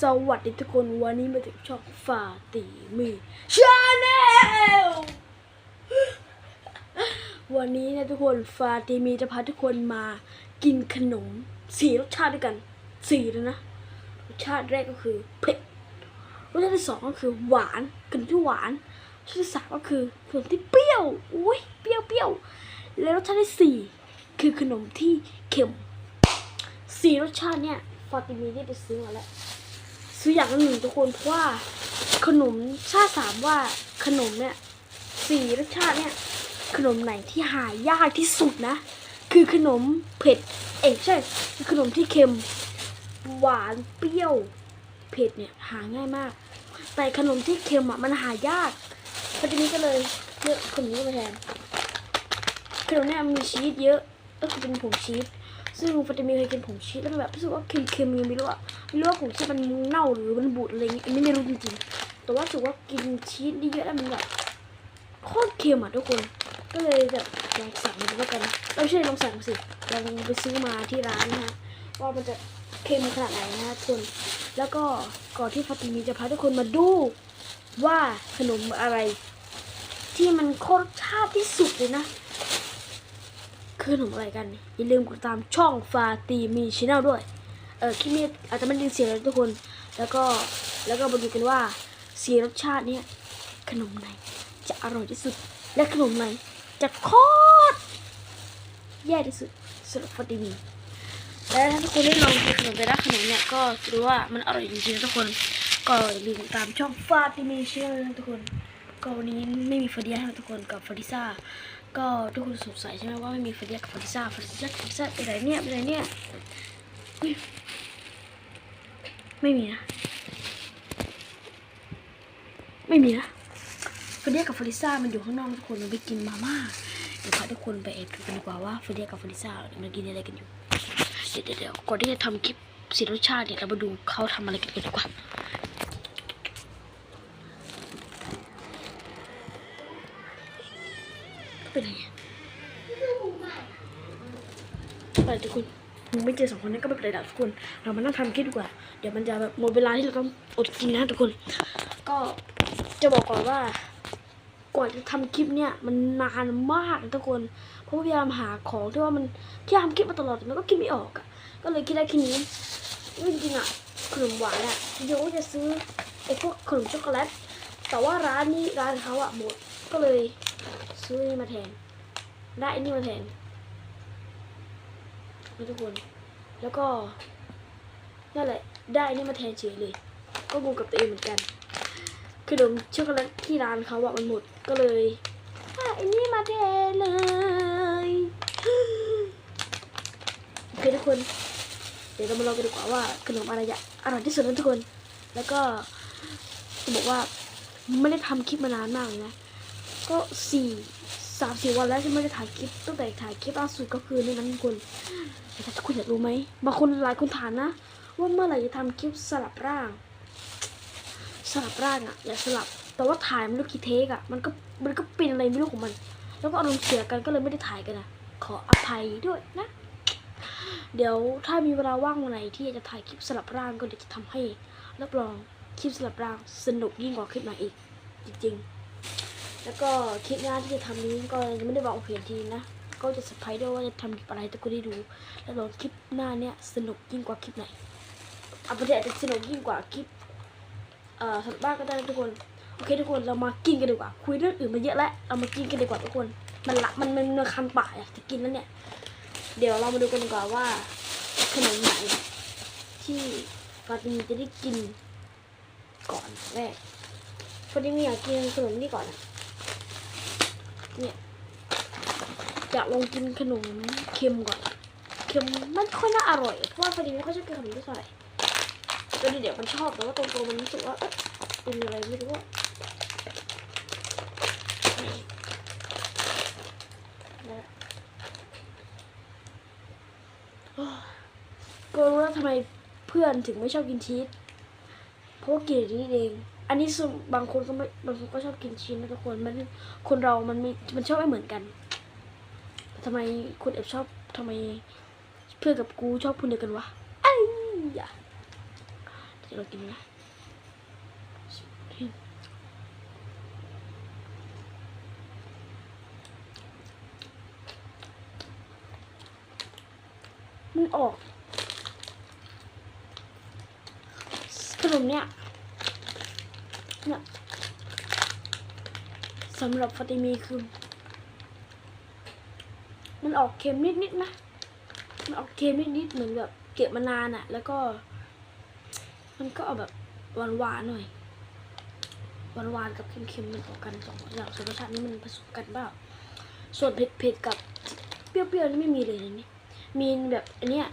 สวัสดีทุกคนวันนี้มาถึงช่องฟาตีมีชาแนลวันนี้นะทุกคนฟาตีมีจะพาทุกคนมากินขนมสี่รสชาติด้วยกันสี่เลยนะรสชาติแรกก็คือเผ็ดรสชาติที่สองก็คือหวานขนมที่หวานรสชาติที่สามก็คือขนมที่เปรี้ยวอุ้ยเปรี้ยวเปรี้ยวและรสชาติที่สี่คือขนมที่เค็มสี่รสชาติเนี่ยฟาติมีได้ไปซื้อมาแล้ว ซื้ออย่างละหนึ่งทุกคนเพราะว่าขนมชาติสามว่าขนมเนี่ยสี่รสชาติเนี่ยขนมไหนที่หายากที่สุดนะ คือขนมเผ็ดเอกใช่คือขนมที่เค็มหวานเปรี้ยวเผ็ดเนี่ยหาง่ายมาก แต่ขนมที่เค็มอะมันหายากเพราะทีนี้ก็เลยเลือกขนมนี้มาแทนขนมเนี่ยมีชีสเยอะก็คือเป็นผงชีส ซึ่งฟาติมีเคยกินผงชีสแล้วมันแบบรู้สึกว่าเค็มๆยังไม่รู้อะไม่รู้ว่าผงชีสมันเน่าหรือมันบูดอะไรเงี้ยอันนี้ไม่รู้จริงๆแต่ว่ารู้สึกว่ากินชีสเยอะแล้วมันแบบโคตรเค็มอะทุกคน ก็เลยแบบลองสั่งดูแล้วกันเราไม่ใช่ลองสั่งสิลองไปซื้อมาที่ร้านนะฮะว่ามันจะเค็มขนาดไหนนะฮะทุกคนแล้วก็ก่อนที่ฟาติมีจะพาทุกคนมาดูว่าขนมอะไร ที่มันโคตรชาติที่สุดเลยนะ คือขนมอะไรกัน อย่าลืมกดตามช่องฟาตีมีชแนลด้วย เออคลิปนี้อาจจะไม่ได้ยินเสียงเลยทุกคน แล้วก็แล้วก็มาดูกันว่าสีรสชาติเนี่ยขนมไหนจะอร่อยที่สุด และขนมไหนจะโคตรแย่ที่สุดสำหรับฟาติมีและถ้าทุกคนได้ลองกินขนมแต่ละขนมเนี่ยก็รู้ว่ามันอร่อยจริงๆนะทุกคน ก็อย่าลืมตามช่องฟาติมีชแนลนะทุกคน ก็วันนี้ไม่มีฟาเดียให้ทุกคนกับฟาดิซ่า ก็ทุกคนสงสัยใช่ไหมว่าไม่มีฟาเดียกับฟาดิซ่าฟาดิซ่าฟาดิซ่าไปไหนเนี่ยไปไหนเนี่ยเฮ้ยไม่มีนะ ไม่มีนะฟาเดียกับฟาดิซ่ามันอยู่ข้างนอกทุกคนมันไปกินมาม่าเดี๋ยวพาทุกคนไปแอบดูกันดีกว่าว่าฟาเดียกับฟาดิซ่ามันกินอะไรกันอยู่เดี๋ยวเดี๋ยวเดี๋ยวก่อนที่จะทำคลิปสีรสชาติเนี่ยเรามาดูเขาทำอะไรกันกันดีกว่า เป็นไงไปทุกคนมึ งไม่เจอสองคนนั้นก็ไม่เป็นไรหรอกทุกคน เรามานั่งทำคลิปดีกว่า เดี๋ยวมันจะแบบหมดเวลาที่เราต้องอดกินนะทุกคน ก็จะบอกก่อนว่ากว่าจะทำคลิปเนี่ยมันนานมากทุกคน เพราะพยายามหาของที่ว่ามันที่ทำคลิปมาตลอดแต่มันก็คิดไม่ออกอะก็เลยคิดได้แค่นี้จริงๆอะขนมหวานอะเดี๋ยวจะซื้อไอ้พวกขนมช็อกโกแลต แต่ว่าร้านนี้ร้านเขาอะหมด ก็เลยซื้อนี่มาแทน ได้อันนี้มาแทนนะทุกคน แล้วก็นั่นแหละ ได้นนี้มาแทนเฉยเลย ก็งงกับตัวเองเหมือนกันขนมช็อกโกแลตที่ร้านเขาอะมันหมดก็เลยได้อันนี้มาแทนเลยโอเคทุกคน เดี๋ยวเรามาลองกันดีกว่าว่าขนมอะไรจะอร่อยที่สุดนะทุกคน แล้วก็จะบอกว่าไม่ได้ทำคลิปมานานมากเลยนะ ก็สี่ สามสี่วันแล้วที่ไม่ได้ถ่ายคลิปตั้งแต่ถ่ายคลิปล่าสุดก็คือในนั้นทุกคนแต่ทุกคนอยากรู้ไหมบางคนหลายคนถามนะ ว่าเมื่อไหร่จะทำคลิปสลับร่าง สลับร่างอะอย่าสลับ แต่ว่าถ่ายไม่รู้กี่เทคอะมันก็มันก็เป็นอะไรไม่รู้ของมัน แล้วก็อารมณ์เสียกันก็เลยไม่ได้ถ่ายกันนะขออภัยด้วยนะ เดี๋ยวถ้ามีเวลาว่างวันไหนที่อยากจะถ่ายคลิปสลับร่างก็เดี๋ยวจะทำให้รับรองคลิปสลับร่างสนุกยิ่งกว่าคลิปไหนอีก จริงๆ แล้วก็คลิปหน้าที่จะทำนี้ก็ยังไม่ได้บอกเพียงทีนะ ก็จะเซอร์ไพรส์ด้วยว่าจะทำคลิปอะไรทุกคนได้ดู แล้วลองคลิปหน้าเนี้ยสนุกยิ่งกว่าคลิปไหนอาไปเถอะอาจจะสนุกยิ่งกว่าคลิปเอ่อสัตว์บ้านก็ได้ทุกคน โอเคทุกคนเรามากินกันดีกว่า คุยเรื่องอื่นมาเยอะแล้ว เรามากินกันดีกว่าทุกคน มันละมันมันมันคันปากอยากจะกินแล้วเนี่ย เดี๋ยวเรามาดูกันดีกว่าว่าขนมไหนที่ฟาติมีจะได้กินก่อนแรกฟาติมีอยากกินขนมนี่ก่อนอะ เนี่ยอยากลองกินขนมเค็มก่อน เค็มมันค่อยน่าอร่อย เพราะว่าฟาติมีไม่ค่อยชอบกินขนมที่ใส่ก็เดี๋ยวมันชอบแต่ว่าตรงๆมันรู้สึกว่าเป็นอะไรไม่รู้วโอ้ยก็รู้แล้วทำไมเพื่อนถึงไม่ชอบกินชีสเพราะกินนี้เอง อันนี้ส่วนบางคนก็ไม่บางคนก็ชอบกินชีสนะทุกคนมันคนเรามันมีมันชอบไม่เหมือนกันทำไมคนเอบชอบทำไมเพื่อนกับกูชอบพูดเดียวกันวะไอ้ยะเดี๋ยวเรากินนะมันออกขนมเนี่ย เนี่ยสำหรับฟาติมีคือ มันออกเค็มนิดๆนะ มันออกเค็มนิดๆเหมือนแบบเก็บมานานอะแล้วก็ มันก็เอาแบบหวานๆหน่อยหวานๆกับเค็มๆมันออกกันสองอย่างส่วนรสชาตินี้มันผสมกันเปล่าส่วนเผ็ดๆกับเปรี้ยวๆนี่ไม่มีเลยนนี้มีแบบอันเนี้ย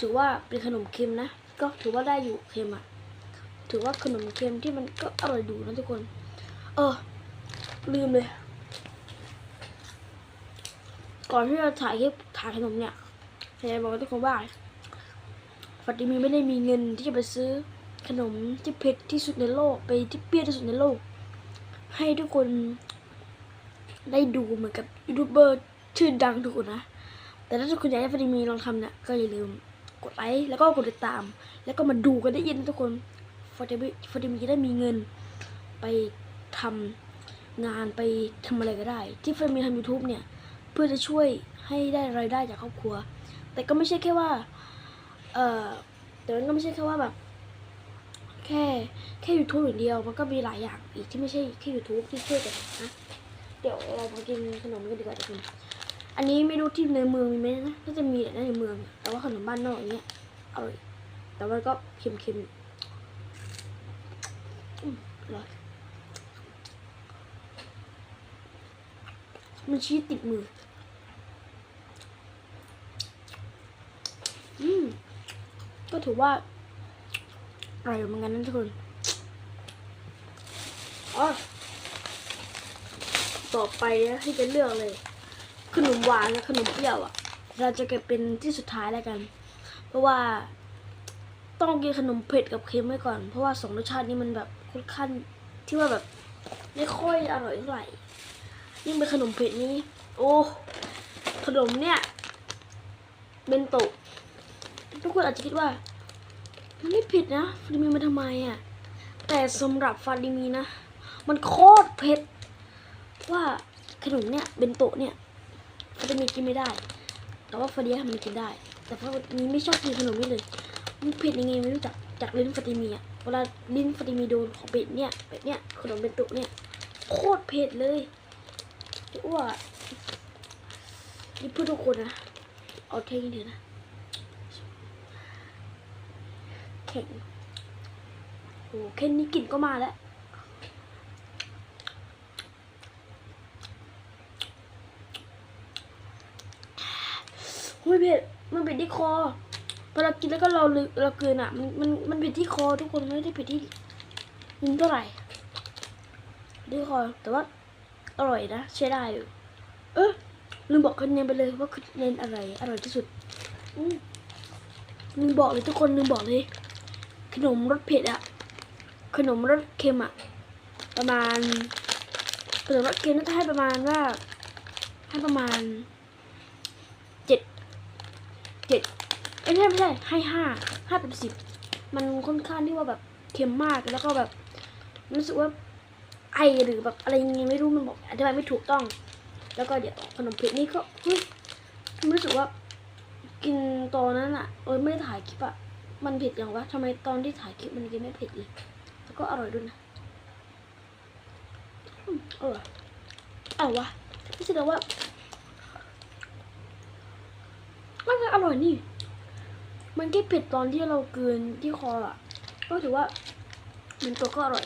ถือว่าเป็นขนมเค็มนะ ก็ถือว่าได้อยู่เค็มอะ ถือว่าขนมเค็มที่มันก็อร่อยดูนะทุกคน เออ ลืมเลย ก่อนที่เราถ่ายคลิปถ่ายขนมเนี่ยอยากบอกทุกคนว่าฟัตติมีไม่ได้มีเงินที่จะไปซื้อขนมที่เผ็ดที่สุดในโลกไปที่เปรี้ยวที่สุดในโลก ให้ทุกคนได้ดูเหมือนกับยูทูบเบอร์ชื่อดังทุกคนนะ แต่ถ้าทุกคนอยากให้ฟัตติมีลองทำเนี่ยก็อย่าลืมกดไลค์แล้วก็กดติดตาม แล้วก็มาดูกันได้ยินทุกคน ฟัตติมีฟัตติมีจะได้มีเงินไปทำงานไปทำอะไรก็ได้ ที่ฟัตติมีทำ YouTube เนี่ย เพื่อจะช่วยให้ได้รายได้จากครอบครัว แต่ก็ไม่ใช่แค่ว่า เอ่อแต่มันก็ไม่ใช่แค่ว่าแบบ แค่แค่ YouTube อย่างเดียว มันก็มีหลายอย่างอีกที่ไม่ใช่แค่ YouTube ที่ช่วยกันนะเดี๋ยวเรามากินขนมกันดีกว่าทุกคนอันนี้ไม่รู้ที่ในเมืองมีไหมนะน่าจะมีแหละในเมือง แต่ว่าขนมบ้านนอกอย่างเงี้ยอร่อยแต่มันก็เค็มๆอืมอร่อย มันชีสติดมือ อืม ก็ถือว่าอร่อยเหมือนกันนะทุกคนอ๋อต่อไปนะที่จะเลือกเลย ขนมหวานและขนมเปรี้ยวอะ เราจะเก็บเป็นที่สุดท้ายแล้วกัน เพราะว่าต้องกินขนมเผ็ดกับเค็มไว้ก่อน เพราะว่าสองรสชาตินี้มันแบบค่อนข้างที่ว่าแบบ ไม่ค่อยอร่อยเท่าไหร่ ยิ่งเป็นขนมเผ็ดนี้ โอ้ขนมเนี่ยเบนโตะทุกคนอาจจะคิดว่า มันไม่ผ็ดนะฟาดิมีมันทำไมอะ แต่สำหรับฟาดิมีนะ มันโคตรเผ็ด ว่าขนมเนี่ยเบนโตะเนี่ยฟาดิมีกินไม่ได้ แต่ว่าฟาดียมันกินได้ แต่ฟาดิมีไม่ชอบกินขนมนี้เลยมันเผ็ดยังไงไม่รู้จักจากลิ้นฟาติมีอะเวลาลิ้นฟาติมีโดนของเป็ดเนี่ยเป็ดเนี่ยขนมเบนโตะเนี่ยโคตรเผ็ดเลย อ้วนี่เพื่อทุกคนนะเอาเท่งเดียวนะแข็งโอ้แค่นี้กลิ่นก็มาแล้วไม่เผ็ดมันเผ็ดที่คอพอเรากินแล้วก็เราเราเกินอะ มันมันมันเผ็ดที่คอทุกคนไม่ได้เผ็ดที่ลิ้นเท่าไหร่ที่คอแต่ว่า อร่อยนะใช้ได้อยู่เออลืมบอกคะแนนไปเลยว่าคะแนนอะไรอร่อยที่สุดลืมบอกเลยทุกคนลืมบอกเลย ขนมรสเผ็ดอะขนมรสเค็มอะประมาณขนมรสเค็มน่าจะให้ประมาณว่าให้ประมาณเจ็ดเจ็ดไม่ใช่ไม่ใช่ให้ห้าห้าเต็มสิบมันค่อนข้างที่ว่าแบบเค็มมากแล้วก็แบบรู้สึกว่า ไอหรือแบบอะไรยังไงไม่รู้มันบอกอธิบายไม่ถูกต้อง แล้วก็เดี๋ยวขนมเผ็ดนี่ก็เฮ้ยรู้สึกว่า กินตอนนั้นอะเออไม่ได้ถ่ายคลิปอะมันเผ็ดอย่างวะทำไมตอนที่ถ่ายคลิปมันกินไม่เผ็ดเลยแล้วก็อร่อยด้วยนะอืมเออเอาวะไม่ใช่แต่ว่ามันก็อร่อยนี่ มันแค่เผ็ดตอนที่เราเกินที่คออะก็ถือว่ามันตัวก็อร่อย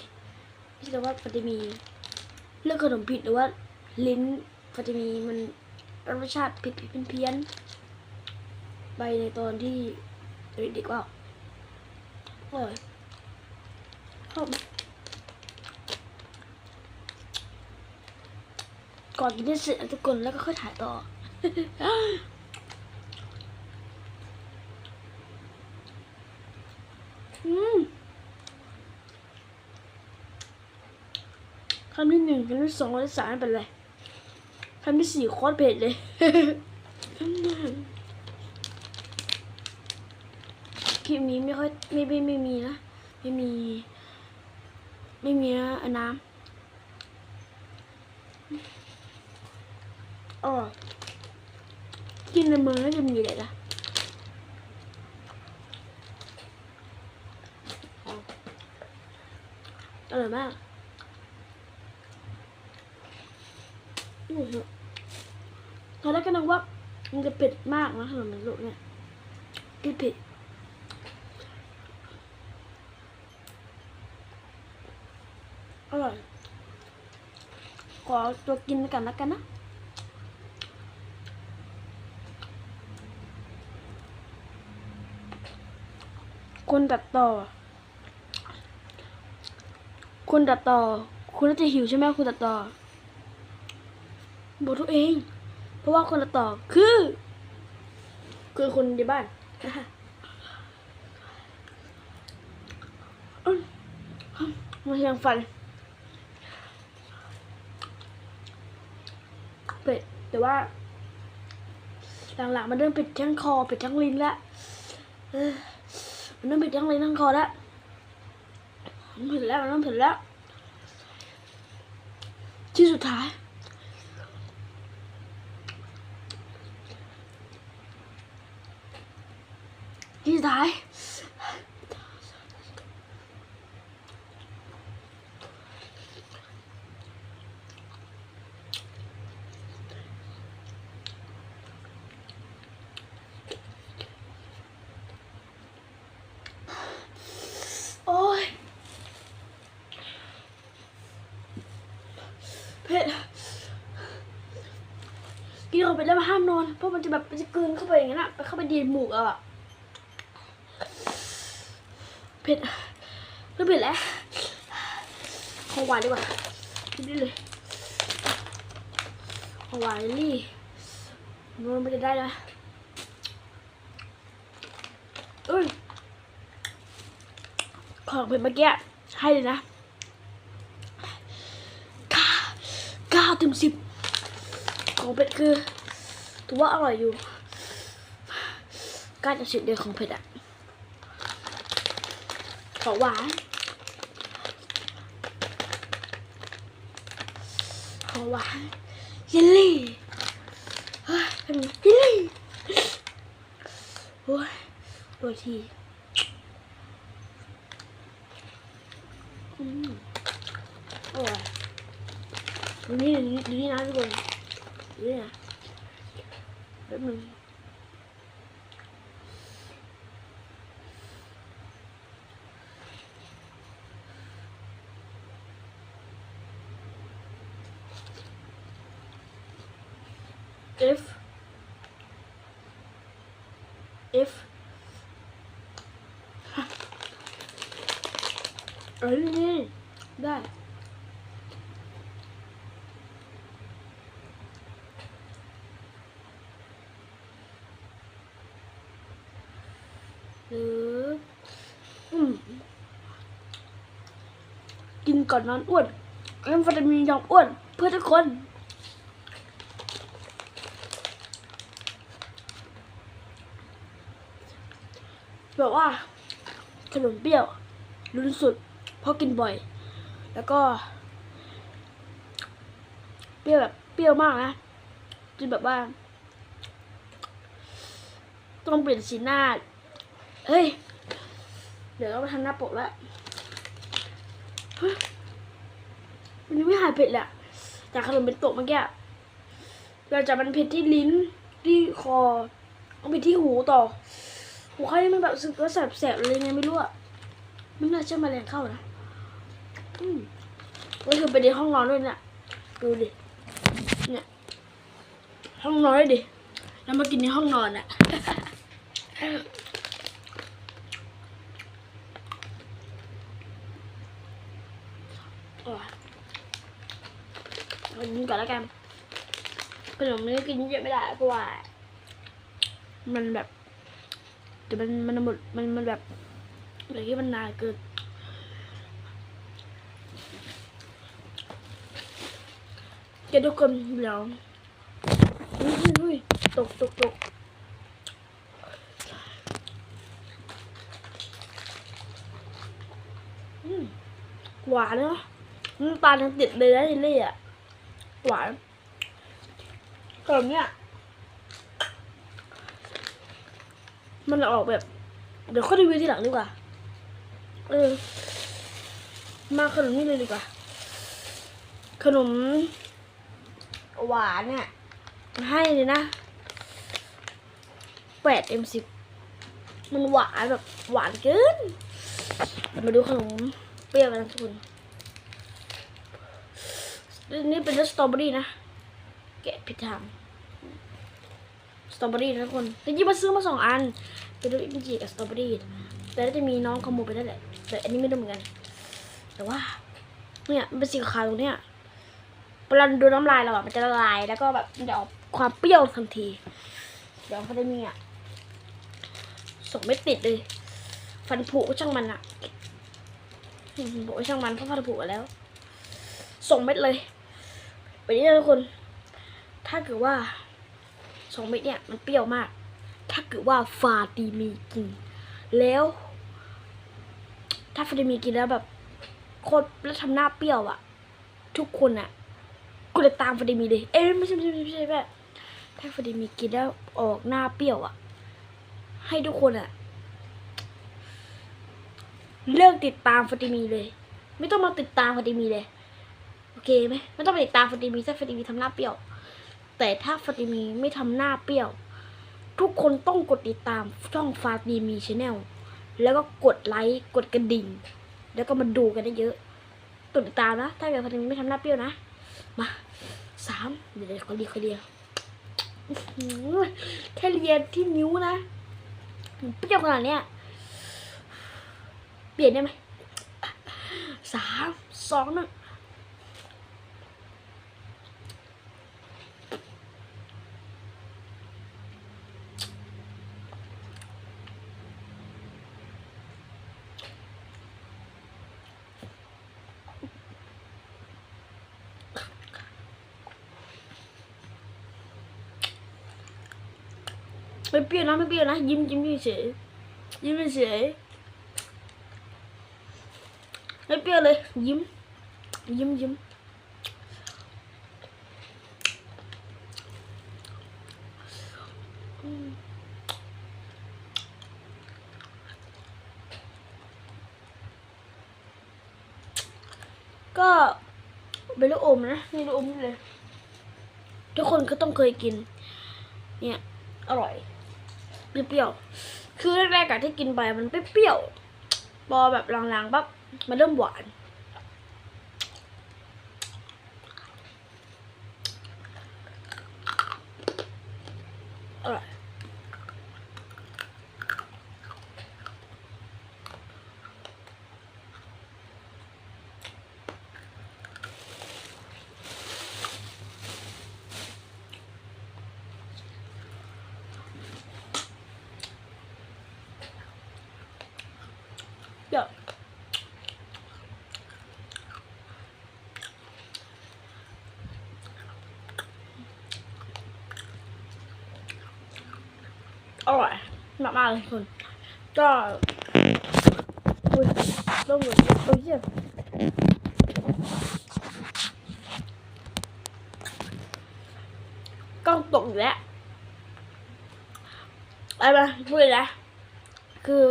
ไม่ใช่ว่าฟาติมีเรื่องขนมผิดหรือว่าลิ้นฟาติมีมันรสชาติผิดผิดเพี้ยนไปในตอนที่เด็กๆว่าอร่อยชอบไหมก่อนกินได้เสร็จทุกคนแล้วก็ค่อยถ่ายต่อม คำที่ห นึ่งคำที่สองคำที่สามเป็นไรคำที่สี่โคตรเผ็ดเลยคลิปนี้ไม่ค่อยไม่ไม่ไม่มีนะไม่มี ไม่มีนะอน้ำอ๋อกินในเมืองน่าจะมีเลยนะอร่อยมากอือหือ ตอนแรกก็นึกว่ามันจะเผ็ดมากนะขนมมันลูกเนี่ยกินเผ็ดอร่อยขอตัวกินกันแล้วกันนะคนตัดต่อคุณตัดต่อ คุณน่าจะหิวใช่ไหมคุณตัดต่อบอกตัวเอง เพราะว่าคนต่อคือ คือคนในบ้านมันยังฟันเป็ดแต่ว่า หลังๆมันเริ่มเป็ดทั้งคอเป็ดทั้งลิ้นแล้วเออมันเริ่มเป็ดทั้งลิ้นทั้งคอแล้วมันเผ็ดแล้วมันเริ่มเผ็ดแล้วที่สุดท้าย ดท้ายโอ้ยเผ็ดกินเข้าไปแล้วมันห้ามนอน เพราะมันจะแบบมันจะกลืนเข้าไปอย่างนั้นอะไปเข้าไปดีดหมูกเอาอะ เผ็ดเริ่มเผ็ดแล้วของหวานดีกว่ากินได้เลยของหวานนี่มันไม่ได้ได้เลยเอ้ยของเป็นเมื่อกี้ให้เลยนะเก้าเก้าเต็มสิบของเป็ดคือถือว่าอร่อยอยู่เก้าเต็มสิบเดียวของเผ็ดอะ ของหวาน ของหวานเยลลี่เฮ้ยเป็นเยลลี่โอ้ยตัวทีอืมโอร่อยนี่ดูนี่ดูนี่นะทุกคนดูนี่นะแป๊บนึง เอฟเอฟเอ้ยนี่ได้หรืออืมกินก่อนนอนอ้วนแอมฟาตามีนยอมอ้วน เพื่อทุกคน แบบว่าขนมเปรี้ยวรุนสุดเพราะกินบ่อย แล้วก็ เปรี้ยวแบบเปรี้ยวมากนะจนแบบว่า ต้องเปลี่ยนสีหน้าเฮ้ย เดี๋ยวเราไปทำหน้าปกแล้วมันยังไม่หายเผ็ดแหละจากขนมเป็นโตะเมื่อกี้เราจะมันเผ็ดที่ลิ้นที่คอเอาไปที่หูต่อ หูข้างนี้มันแบบสึกว่าแสบๆเลยไงไม่รู้อะไม่น่าเชื่อแมาแรงเข้านะอืมก็คือไปในห้องนอนด้วยเนี่ยดูดิเนี่ยห้องนอนดิแล้วมากินในห้องนอนอะโอ้ากินก่อนแล้วกันขนมนี้กินเยอะไม่ได้เพราะว่ามันแบบ แต่มันมันหมดมันมันแบบอะไรที่มันนานเกินแกทุกคนเดี๋ยวอุ้ยอุ้ยตกตกตกหวานเนาะน้ำตาลยังติดเลยนะลิลลี่อะ หวานขนมเนี้ย มันออกแบบ เดี๋ยวค่อยรีวิวทีหลังดีกว่า เออ มาขนมนี้เลยดีกว่า ขนม หวานเนี่ยให้เลยนะแปดเอ็มสิบมันหวานแบบหวานเกิน มาดูขนมเปรี้ยวกันนะทุกคนนี่เป็นรสสตรอเบอรี่นะ แกะผิดทาง ตรอเบอรี่นะทุกคนจริงๆมาซื้อมาสองอัน เป็นรสอินจิกับสตรอเบอรี่แต่จะมีน้องขโมยไปนั่นแหละ แต่อันนี้ไม่รู้เหมือนกัน แต่ว่า เนี่ยมันเป็นสีขาวตรงเนี้ยเวลาดูน้ำลายเราอะมันจะละลาย แล้วก็แบบมันจะออกความเปรี้ยวทันที เดี๋ยวเขาได้มีอะส่งไม่ติดเลย ฟันผุก็ช่างมันอะอืมผุก็ช่างมันเพราะฟันผุแล้ว ส่งเม็ดเลยไปนี้นะทุกคน ถ้าเกิดว่า สองเม็ดเนี่ยมันเปรี้ยวมาก ถ้าเกิดว่าฟาตีมีกิน แล้ว ถ้าฟาตีมีกินแล้วแบบโคตรแล้วทำหน้าเปรี้ยวอะทุกคนอะกูจะตามฟาตีมีเลยเอ้ยไม่ใช่ไม่ใช่ไม่ใช่แบบถ้าฟาตีมีกินแล้วออกหน้าเปรี้ยวอะให้ทุกคนอะเลิกติดตามฟาตีมีเลย ไม่ต้องมาติดตามฟาตีมีเลย โอเคไหมไม่ต้องไปติดตามฟาติมีถ้าฟาติมีทำหน้าเปรี้ยว แต่ถ้าฟาติมีไม่ทำหน้าเปรี้ยว ทุกคนต้องกดติดตามช่องฟาติมีชาแนลแล้วก็กดไลค์กดกระดิ่ง แล้วก็มาดูกันได้เยอะกดติดตามนะ ถ้าเกิดฟาติมีไม่ทำหน้าเปรี้ยวนะ มาสามเดี๋ยวเดี๋ยวขอเรียกขอเรียกอื้อหือแค่เรียนที่นิ้วนะเปรี้ยวขนาดเนี้ยเปลี่ยนได้ไหมสามสองหนึ่ง ยวนะไม่เปรี้ยวนะ ยิ้มยิ้มเฉยยิ้มเฉยไม่เปรี้ยวเลย ยิ้ม ยิ้มยิ้มอืมก็เป็นลูกอมนะนี่ลูกอมนี่เลย ทุกคนก็ต้องเคยกิน เนี่ย อร่อย เปรี้ยวๆคือแรกๆอะที่กินไปมันเปรี้ยวๆพอแบบลังๆปั๊บมันเริ่มหวาน อร่อย เดี๋ยวอร่อย มากเลยคุณก็อุ้ยร่มเลยโอ้ยเหี้ยกล้องตกอยู่แล้วอะไรมาพูดเลยนะคือ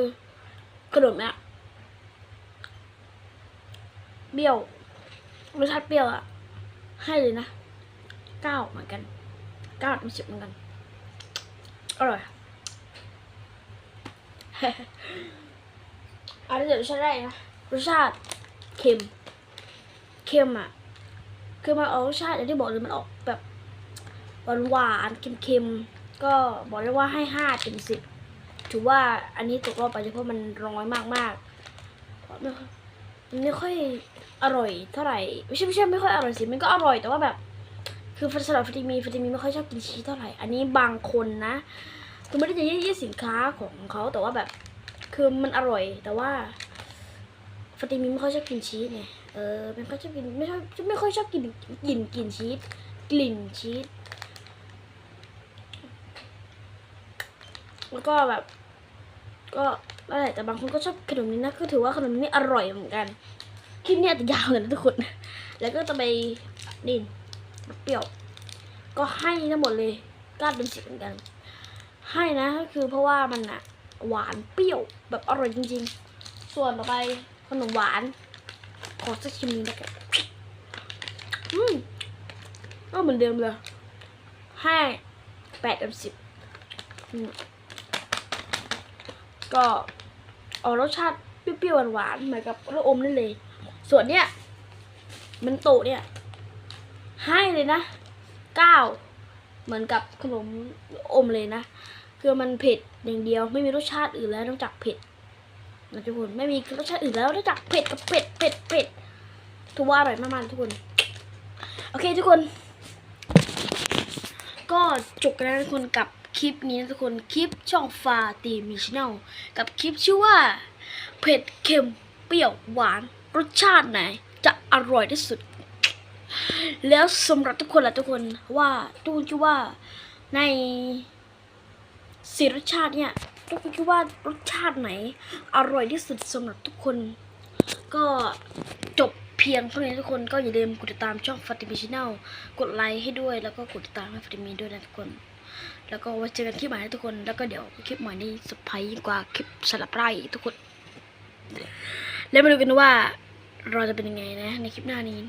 ขนมเนี่ยเปรี้ยวรสชาติเปรี้ยวอะให้เลยนะเก้าเหมือนกันเก้าไม่สิบเหมือนกันอร่อย อันนี้เดี๋ยวรสชาติได้นะรสชาติเค็มเค็มอะคือมันออกรสชาติอย่างที่บอกเลยมันออกแบบหวานหวานๆเค็มๆก็บอกเลยว่าให้ห้าเต็มสิบถือว่าอันนี้ตกรอบไปเฉพราะมันร้อยมากๆไม่ค่อยมันไม่ค่อยอร่อยเท่าไหร่ไม่ใช่ไม่ใช่ไม่ค่อยอร่อยสิมันก็อร่อยแต่ว่าแบบ คือสำหรับฟาติมีฟาติมีไม่ค่อยชอบกินชีสเท่าไหร่อันนี้บางคนนะ คือไม่ได้จะยี่สินค้าของเขาแต่ว่าแบบ คือมันอร่อย แต่ว่าฟาติมีไม่ค่อยชอบกินชีสไงเออไม่ค่อยชอบกินไม่ชอบไม่ค่อยชอบกินกลิ่นกลิ่นชีสกลิ่นชีสแล้วก็แบบ ก็นั่นแต่บางคนก็ชอบขนมนี้นะก็ถือว่าขนมนี้อร่อยเหมือนกันคลิปนี้อาจจะยาวเลยนะทุกคน แล้วก็จะไปนี่เปรี้ยว ก็ให้ทั้งหมดเลยก้านเป็นสิบเหมือนกัน ให้นะก็คือเพราะว่ามันอะหวานเปรี้ยวแบบอร่อยจริง ๆ ส่วนต่อไปขนมหวาน ขอสักชิมหนึงได้กันอืมก็เหมือนเดิมเลยให้แปดเต็มสิบอืมก็ออกรสชาติเปรี้ยวๆหวานๆเหมือนกับลูกอมนั่นเลย ส่วนเนี้ยมันโตเนี่ย ให้เลยนะเก้าเหมือนกับขนมอมเลยนะ คือมันเผ็ดอย่างเดียวไม่มีรสชาติอื่นแล้วนอกจากเผ็ดนะทุกคนไม่มีรสชาติอื่นแล้วนอกจากเผ็ดกับเผ็ดเผ็ดเผ็ดถือว่าอร่อยมากๆทุกคน โอเคทุกคน ก็จบกันแล้วทุกคนกับคลิปนี้นะทุกคนคลิปช่องฟาตีมิชแนลกับคลิปชื่อว่า เผ็ดเค็มเปรี้ยวหวานรสชาติไหน จะอร่อยที่สุด แล้วสำหรับทุกคนละทุกคนว่าทุกคนคิดว่าใน สีรสชาติเนี่ยทุกคนคิดว่ารสชาติไหน อร่อยที่สุดสำหรับทุกคน ก็จบเพียงเท่านี้ทุกคนก็อย่าลืมกดติดตามช่องฟาติมีชแนลกดไลค์ให้ด้วย แล้วก็กดติดตามให้ฟาติมีด้วยนะทุกคน แล้วก็ไว้เจอกันคลิปใหม่นะทุกคน แล้วก็เดี๋ยวคลิปใหม่นี้สุดพรส์ยิ่งกว่าคลิปสลับไร่ทุกคน แล้วมาดูกันว่าเราจะเป็นยังไงนะในคลิปหน้านี้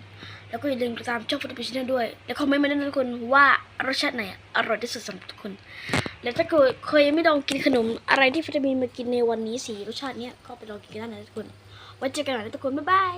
แล้วก็อย่าลืมติดตามช่องฟาติมีชแนลด้วย แล้วคอมเมนต์มาด้วยนะทุกคนว่ารสชาติไหนอร่อยที่สุดสำหรับทุกคน แล้วถ้าเกิดเคยยังไม่ลองกินขนมอะไรที่ฟิตามีมากินในวันนี้สีรสชาติเนี้ยก็ไปลองกินกันได้นะทุกคนไว้เจอกันใหม่นะทุกคนบ๊ายบาย